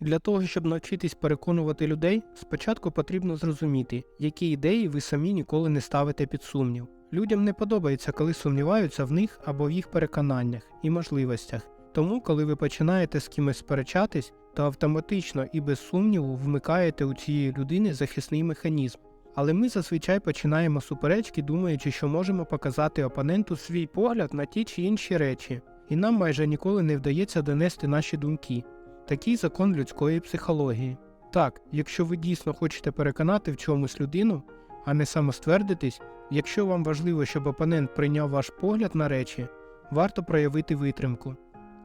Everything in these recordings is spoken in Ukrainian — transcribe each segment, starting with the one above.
Для того, щоб навчитись переконувати людей, спочатку потрібно зрозуміти, які ідеї ви самі ніколи не ставите під сумнів. Людям не подобається, коли сумніваються в них або в їх переконаннях і можливостях. Тому, коли ви починаєте з кимось сперечатись, то автоматично і без сумніву вмикаєте у цієї людини захисний механізм. Але ми зазвичай починаємо суперечки, думаючи, що можемо показати опоненту свій погляд на ті чи інші речі, і нам майже ніколи не вдається донести наші думки. Такий закон людської психології. Так, якщо ви дійсно хочете переконати в чомусь людину, а не самоствердитись, якщо вам важливо, щоб опонент прийняв ваш погляд на речі, варто проявити витримку.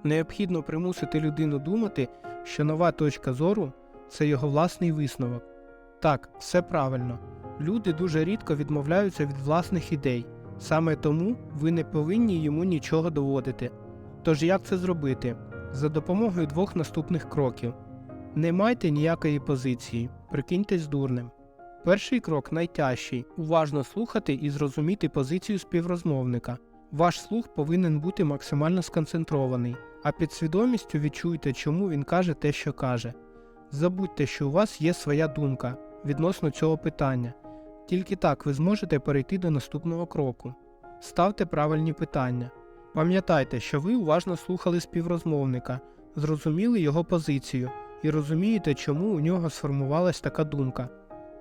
Необхідно примусити людину думати, що нова точка зору це його власний висновок. Так, все правильно. Люди дуже рідко відмовляються від власних ідей, саме тому ви не повинні йому нічого доводити. Тож як це зробити? За допомогою двох наступних кроків. Не майте ніякої позиції, прикиньтесь дурним. Перший крок найтяжчий уважно слухати і зрозуміти позицію співрозмовника. Ваш слух повинен бути максимально сконцентрований, а під свідомістю відчуйте, чому він каже те, що каже. Забудьте, що у вас є своя думка відносно цього питання. Тільки так ви зможете перейти до наступного кроку. Ставте правильні питання. Пам'ятайте, що ви уважно слухали співрозмовника, зрозуміли його позицію і розумієте, чому у нього сформувалась така думка.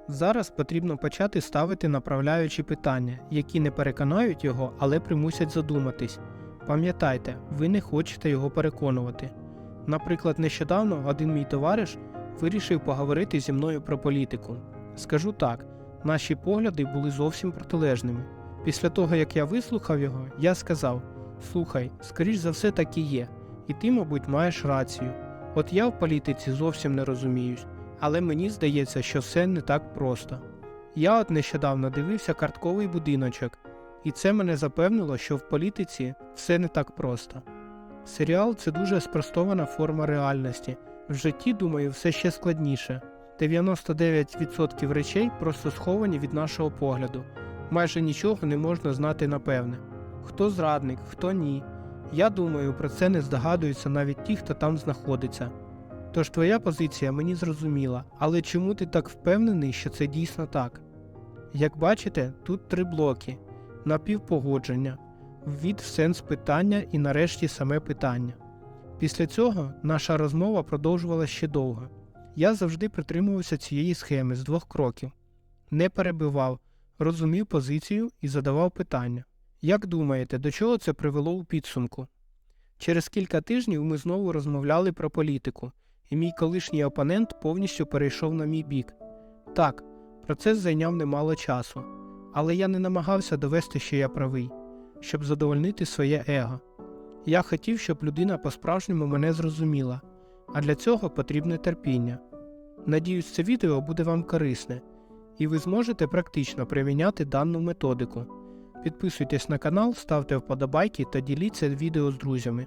Зараз потрібно почати ставити направляючі питання, які не переконають його, але примусять задуматись. Пам'ятайте, ви не хочете його переконувати. Наприклад, нещодавно один мій товариш вирішив поговорити зі мною про політику. Скажу так, наші погляди були зовсім протилежними. Після того, як я вислухав його, я сказав: Слухай, скоріш за все так і є, і ти, мабуть, маєш рацію. От я в політиці зовсім не розуміюсь, але мені здається, що все не так просто. Я от нещодавно дивився картковий будиночок, і це мене запевнило, що в політиці все не так просто. Серіал це дуже спростована форма реальності. В житті, думаю, все ще складніше. 99% речей просто сховані від нашого погляду. Майже нічого не можна знати напевне. Хто зрадник, хто ні. Я думаю, про це не здогадуються навіть ті, хто там знаходиться. Тож твоя позиція мені зрозуміла, але чому ти так впевнений, що це дійсно так? Як бачите, тут три блоки: напівпогодження, ввід в сенс питання і нарешті саме питання. Після цього наша розмова продовжувалася ще довго. Я завжди притримувався цієї схеми з двох кроків: не перебивав, розумів позицію і задавав питання. Як думаєте, до чого це привело у підсумку? Через кілька тижнів ми знову розмовляли про політику, і мій колишній опонент повністю перейшов на мій бік. Так, процес зайняв немало часу, але я не намагався довести, що я правий, щоб задовольнити своє его. Я хотів, щоб людина по-справжньому мене зрозуміла, а для цього потрібне терпіння. Надіюсь, це відео буде вам корисне, і ви зможете практично приміняти дану методику. Підписуйтесь на канал, ставте вподобайки та діліться відео з друзями.